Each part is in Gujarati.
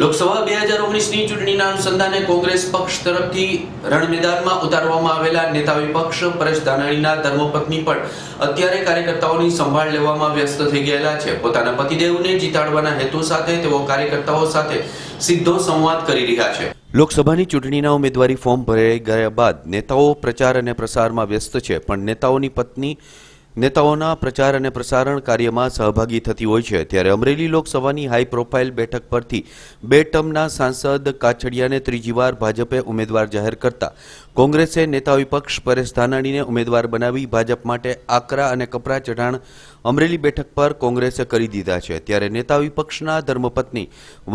લોકસભા બે હજાર ઓગણીસની ચૂંટણીના અનુસંધાને કોંગ્રેસ પક્ષ તરફથી રણમેદાનમાં ઉતારવામાં આવેલા નેતા વિપક્ષ પરેશ ધાનાણીના ધર્મપત્ની પણ અત્યારે કાર્યકર્તાઓની સંભાળ લેવામાં વ્યસ્ત થઈ ગયેલા છે. પોતાના પતિદેવને જીતાડવાના હેતુ સાથે તેઓ કાર્યકર્તાઓ સાથે સીધો સંવાદ કરી રહ્યા છે. લોકસભાની ચૂંટણીના ઉમેદવારી ફોર્મ ભરાઈ ગયા બાદ નેતાઓ પ્રચાર અને પ્રસારમાં વ્યસ્ત છે, પણ નેતાઓની પત્ની નેતાઓના પ્રચાર અને પ્રસારણ કાર્યમાં સહભાગી થતી હોય છે. ત્યારે અમરેલી લોકસભાની હાઈ પ્રોફાઇલ બેઠક પરથી બે ટર્મના સાંસદ કાછડિયાને ત્રીજીવાર ભાજપે ઉમેદવાર જાહેર કરતા. કોંગ્રેસે નેતા વિપક્ષ પરેશ ધાનાણીને ઉમેદવાર બનાવી ભાજપ માટે આકરા અને કપરા ચઢાણ અમરેલી બેઠક પર કોંગ્રેસે કરી દીધા છે. ત્યારે નેતા વિપક્ષના ધર્મપત્ની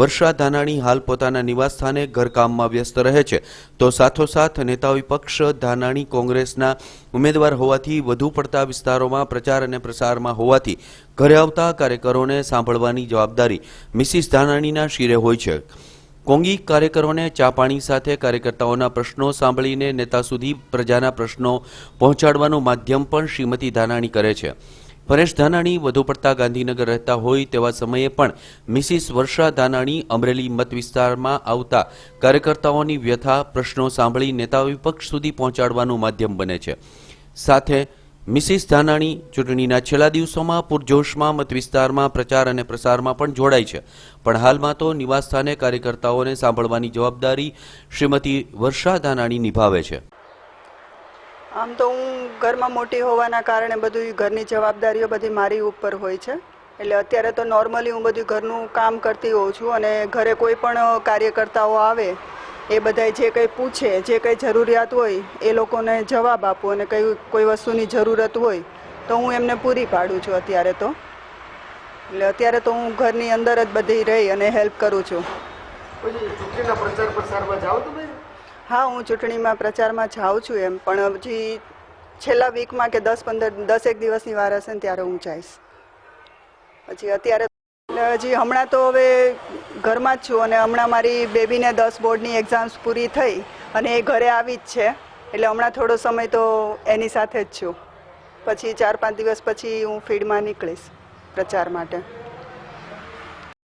વર્ષા ધાનાણી હાલ પોતાના નિવાસસ્થાને ઘરકામમાં વ્યસ્ત રહે છે. તો સાથોસાથ નેતા વિપક્ષ ધાનાણી કોંગ્રેસના ઉમેદવાર હોવાથી વધુ પડતા વિસ્તારોમાં પ્રચાર અને પ્રસારમાં હોવાથી ઘરે આવતા કાર્યકરોને સાંભળવાની જવાબદારી મિસિસ ધાનાણીના શિરે હોય છે. કોંગી કાર્યકરોને ચા પાણી સાથે કાર્યકર્તાઓના પ્રશ્નો સાંભળીને નેતા સુધી પ્રજાના પ્રશ્નો પહોંચાડવાનું માધ્યમ પણ શ્રીમતી ધાનાણી કરે છે. પરેશ ધાનાણી વધુ પડતા ગાંધીનગર રહેતા હોય તેવા સમયે પણ મિસિસ વર્ષા ધાનાણી અમરેલી મત વિસ્તારમાં આવતા કાર્યકર્તાઓની વ્યથા પ્રશ્નો સાંભળી નેતા વિપક્ષ સુધી પહોંચાડવાનું માધ્યમ બને છે. સાથે મિસિસ ધાનાણી ચૂંટણીના છેલ્લા દિવસોમાં પૂરજોશમાં, મત વિસ્તારમાં, પ્રચાર અને પ્રસારમાં પણ જોડાય છે. પણ હાલમાં તો નિવાસસ્થાને કાર્યકર્તાઓને સાંભળવાની જવાબદારી શ્રીમતી વર્ષા ધાનાણી નિભાવે છે. આમ તો હું ઘરમાં મોટી હોવાના કારણે બધું ઘરની જવાબદારીઓ બધી મારી ઉપર હોય છે. એટલે અત્યારે તો નોર્મલી હું બધું ઘરનું કામ કરતી હોઉં છું અને ઘરે કોઈ પણ કાર્યકર્તાઓ આવે એ બધાય જે કંઈ પૂછે જે કંઈ જરૂરિયાત હોય એ લોકોને જવાબ આપું અને કઈ કોઈ વસ્તુની જરૂરત હોય તો હું એમને પૂરી પાડું છું અત્યારે તો. એટલે અત્યારે તો હું ઘરની અંદર જ બધી રહી અને હેલ્પ કરું છું. હા હું ચૂંટણીમાં પ્રચારમાં જાઉં છું એમ પણ હજી છેલ્લા વીકમાં કે દસ પંદર દસેક દિવસની વાર હશે ને ત્યારે હું જઈશ. પછી અત્યારે હજી હમણાં તો હવે ઘરમાં જ છું અને હમણાં મારી બેબીને દસ બોર્ડની એક્ઝામ્સ પૂરી થઈ અને એ ઘરે આવી જ છે. એટલે હમણાં થોડો સમય તો એની સાથે જ છું. પછી ચાર પાંચ દિવસ પછી હું ફીડમાં નીકળીશ પ્રચાર માટે.